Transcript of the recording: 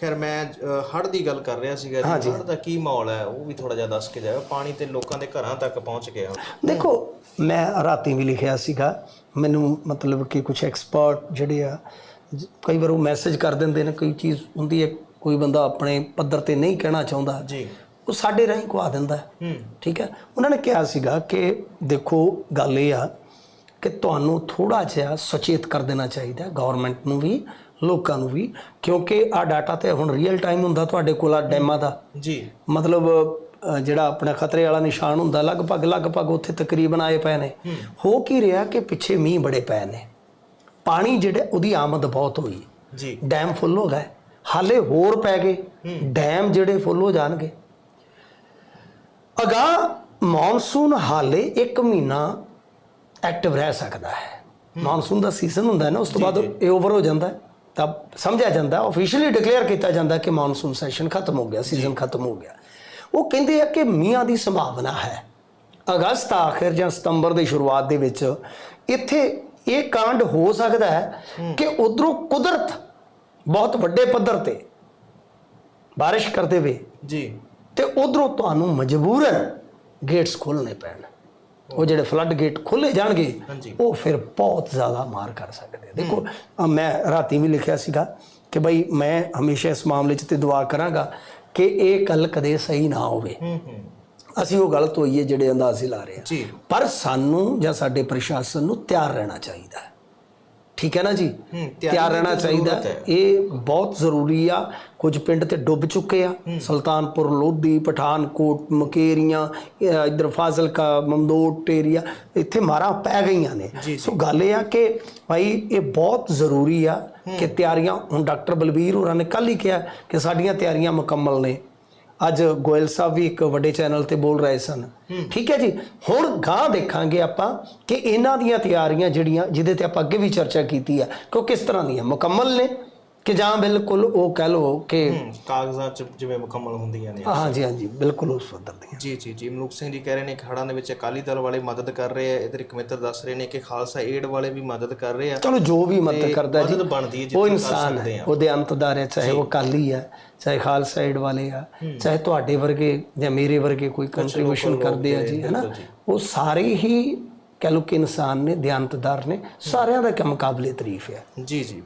ਖੈਰ ਮੈਂ ਹੜ ਦੀ ਗੱਲ ਕਰ ਰਿਹਾ ਸੀਗਾ ਜੀ। ਹੜ ਦਾ ਕੀ ਮਾਹੌਲ ਹੈ ਉਹ ਵੀ ਥੋੜਾ ਜਿਹਾ ਦੱਸ ਕੇ ਜਾਓ ਪਾਣੀ ਤੇ ਲੋਕਾਂ ਦੇ ਘਰਾਂ ਤੱਕ ਪਹੁੰਚ ਗਿਆ। ਦੇਖੋ ਮੈਂ ਰਾਤੀ ਵੀ ਲਿਖਿਆ ਸੀਗਾ ਮੈਨੂੰ ਮਤਲਬ ਕਿ ਕੁਝ ਐਕਸਪਰਟ ਜਿਹੜੇ ਆ ਕਈ ਵਾਰ ਉਹ ਮੈਸੇਜ ਕਰ ਦਿੰਦੇ ਨੇ ਕੋਈ ਚੀਜ਼ ਹੁੰਦੀ ਹੈ ਕੋਈ ਬੰਦਾ ਆਪਣੇ ਪੱਧਰ ਤੇ ਨਹੀਂ ਕਹਿਣਾ ਚਾਹੁੰਦਾ ਜੀ। ਉਹ ਸਾਡੇ ਰਾਹੀਂ ਕਵਾ ਦਿੰਦਾ। ਠੀਕ ਹੈ? ਉਹਨਾਂ ਨੇ ਕਿਹਾ ਸੀਗਾ ਕਿ ਦੇਖੋ ਗੱਲ ਇਹ ਆ ਕਿ ਤੁਹਾਨੂੰ ਥੋੜਾ ਜਿਹਾ ਸੁਚੇਤ ਕਰ ਦੇਣਾ ਚਾਹੀਦਾ ਗਵਰਨਮੈਂਟ ਨੂੰ ਵੀ। ਲੋਕਾਂ ਨੂੰ ਵੀ ਕਿਉਂਕਿ ਆ ਡਾਟਾ ਤੇ ਹੁਣ ਰੀਅਲ ਟਾਈਮ ਹੁੰਦਾ ਤੁਹਾਡੇ ਕੋਲ ਆ ਡੈਮਾਂ ਦਾ। ਜੀ। ਮਤਲਬ ਜਿਹੜਾ ਆਪਣਾ ਖਤਰੇ ਵਾਲਾ ਨਿਸ਼ਾਨ ਹੁੰਦਾ ਲਗਭਗ ਲਗਭਗ ਉੱਥੇ ਤਕਰੀਬਨ ਆਏ ਪਏ ਨੇ। ਹੋ। ਕੀ ਰਿਹਾ ਕਿ ਪਿੱਛੇ ਮੀਂਹ ਬੜੇ ਪਏ ਨੇ? ਪਾਣੀ ਜਿਹੜੇ ਉਹਦੀ ਆਮਦ ਬਹੁਤ ਹੋਈ। ਜੀ। ਡੈਮ ਫੁੱਲ ਹੋ ਗਏ। ਹਾਲੇ ਹੋਰ ਪੈ ਗਏ। ਡੈਮ ਜਿਹੜੇ ਫੁੱਲ ਹੋ ਜਾਣਗੇ। ਅਗਾ ਮੌਨਸੂਨ ਹਾਲੇ 1 ਮਹੀਨਾ ਐਕਟਿਵ ਰਹਿ ਸਕਦਾ ਹੈ। ਮੌਨਸੂਨ ਦਾ ਸੀਜ਼ਨ ਹੁੰਦਾ ਹੈ ਨਾ ਉਸ ਤੋਂ ਬਾਅਦ ਇਹ ਓਵਰ ਹੋ ਜਾਂਦਾ। ਹੈ ਤਾਂ ਸਮਝਿਆ ਜਾਂਦਾ ਆਫੀਸ਼ੀਅਲੀ ਡਿਕਲੇਅਰ ਕੀਤਾ ਜਾਂਦਾ ਕਿ ਮੌਨਸੂਨ ਸੈਸ਼ਨ ਖਤਮ ਹੋ ਗਿਆ ਸੀਜ਼ਨ ਖਤਮ ਹੋ ਗਿਆ। ਉਹ ਕਹਿੰਦੇ ਆ ਕਿ ਮੀਂਹਾਂ ਦੀ ਸੰਭਾਵਨਾ ਹੈ। ਅਗਸਤ ਆਖਿਰ ਜਾਂ ਸਤੰਬਰ ਦੀ ਸ਼ੁਰੂਆਤ ਦੇ ਵਿੱਚ ਇੱਥੇ ਇਹ ਕਾਂਡ ਹੋ ਸਕਦਾ ਹੈ ਕਿ ਉਧਰੋਂ ਕੁਦਰਤ ਬਹੁਤ ਵੱਡੇ ਪੱਧਰ ਤੇ ਬਾਰਿਸ਼ ਕਰਦੇ ਵੇ ਜੀ। ਤੇ ਉਧਰੋਂ ਤੁਹਾਨੂੰ ਮਜਬੂਰਨ ਗੇਟਸ ਖੋਲਣੇ ਪੈਣ। ਉਹ ਜਿਹੜੇ ਫਲੱਡ ਗੇਟ ਖੋਲੇ ਜਾਣਗੇ। ਉਹ ਫਿਰ ਬਹੁਤ ਜ਼ਿਆਦਾ ਮਾਰ ਕਰ ਸਕਦੇ। ਦੇਖੋ ਮੈਂ ਰਾਤੀ ਵੀ ਲਿਖਿਆ ਸੀਗਾ ਕਿ ਬਈ ਮੈਂ ਹਮੇਸ਼ਾ ਇਸ ਮਾਮਲੇ 'ਚ ਤੇ ਦੁਆ ਕਰਾਂਗਾ ਕਿ ਇਹ ਕੱਲ ਕਦੇ ਸਹੀ ਨਾ ਹੋਵੇ। ਹੂੰ ਹੂੰ। ਅਸੀਂ ਉਹ ਗਲਤ ਹੋਈਏ ਜਿਹੜੇ ਅੰਦਾਜ਼ੇ ਲਾ ਰਹੇ ਆ। ਜੀ। ਪਰ ਸਾਨੂੰ ਜਾਂ ਸਾਡੇ ਪ੍ਰਸ਼ਾਸਨ ਨੂੰ ਤਿਆਰ ਰਹਿਣਾ ਚਾਹੀਦਾ ਹੈ। ਠੀਕ ਹੈ ਨਾ ਜੀ? ਤਿਆਰੀ ਰਹਿਣਾ ਚਾਹੀਦਾ। ਇਹ ਬਹੁਤ ਜ਼ਰੂਰੀ ਆ। ਕੁਝ ਪਿੰਡ ਤੇ ਡੁੱਬ ਚੁੱਕੇ ਆ। ਸੁਲਤਾਨਪੁਰ ਲੋਧੀ ਪਠਾਨਕੋਟ ਮਕੇਰੀਆਂ ਇੱਧਰ ਫਾਜ਼ਿਲਕਾ ਮਮਦੋਟ ਏਰੀਆ ਇੱਥੇ ਮਾਰਾਂ ਪੈ ਗਈਆਂ ਨੇ। ਸੋ ਗੱਲ ਇਹ ਆ ਕਿ ਭਾਈ ਇਹ ਬਹੁਤ ਜ਼ਰੂਰੀ ਆ ਕਿ ਤਿਆਰੀਆਂ ਹੁਣ ਡਾਕਟਰ ਬਲਬੀਰ ਹੋਰਾਂ ਨੇ ਕੱਲ ਹੀ ਕਿਹਾ ਕਿ ਸਾਡੀਆਂ ਤਿਆਰੀਆਂ ਮੁਕੰਮਲ ਨੇ। ਅੱਜ ਗੋਇਲ ਸਾਹਿਬ ਵੀ ਇੱਕ ਵੱਡੇ ਚੈਨਲ ਤੇ ਬੋਲ ਰਹੇ ਸਨ। ਠੀਕ ਹੈ ਜੀ? ਹੁਣ ਗਾਂ ਦੇਖਾਂਗੇ ਆਪਾਂ ਕਿ ਇਹਨਾਂ ਦੀਆਂ ਤਿਆਰੀਆਂ ਜਿਹੜੀਆਂ ਜਿਹਦੇ ਤੇ ਆਪਾਂ ਅੱਗੇ ਵੀ ਚਰਚਾ ਕੀਤੀ ਆ ਕਿ ਉਹ ਕਿਸ ਤਰ੍ਹਾਂ ਦੀਆਂ? ਮੁਕੰਮਲ ਨੇ। ਕਿ ਜਾਂ ਬਿਲਕੁਲ ਉਹ ਕਹਿ ਲਓ ਕਿ ਕਾਗਜ਼ਾਂ ਚ ਜਿਵੇਂ ਮੁਕੰਮਲ ਹੁੰਦੀਆਂ ਨੇ। ਹਾਂਜੀ ਹਾਂਜੀ ਬਿਲਕੁਲ ਉਸ ਪੱਧਰ ਦੀਆਂ। ਜੀ ਜੀ ਜੀ ਮਲੂਕ ਸਿੰਘ ਜੀ ਕਹਿ ਰਹੇ ਨੇ ਕਿ ਹੜ੍ਹਾਂ ਦੇ ਵਿੱਚ ਅਕਾਲੀ ਦਲ ਵਾਲੇ ਮਦਦ ਕਰ ਰਹੇ ਆ। ਇਧਰ ਇੱਕ ਮਿੱਤਰ ਦੱਸ ਰਹੇ ਨੇ ਕਿ ਖਾਲਸਾ ਏਡ ਵਾਲੇ ਵੀ ਮਦਦ ਕਰ ਰਹੇ ਆ। ਚਲੋ ਜੋ ਵੀ ਮਦਦ ਕਰਦਾ ਜੀ ਮਦਦ ਬਣਦੀ ਹੈ ਉਹ ਇਨਸਾਨ ਹੈ ਉਹਦੇ ਅੰਤਦਾਰ ਹੈ ਚਾਹੇ ਉਹ ਕਾਲੀ ਹੈ ਚਾਹੇ ਖਾਲਸਾ ਏਡ ਵਾਲੇ ਆ ਚਾਹੇ ਤੁਹਾਡੇ ਵਰਗੇ ਜਾਂ ਮੇਰੇ ਵਰਗੇ ਕੋਈ ਕੰਟਰੀਬਿਊਸ਼ਨ ਕਰਦੇ ਆ ਜੀ ਹੈਨਾ? ਉਹ ਸਾਰੇ ਹੀ ਕਹਿ ਲਓ ਕਿ ਇਨਸਾਨ ਨੇ ਦਿਆਨਤਦਾਰ ਨੇ ਸਾਰਿਆਂ ਦਾ ਕੰਮ ਕਾਬਲੇ ਤਾਰੀਫ ਹੈ। ਜੀ ਜੀ।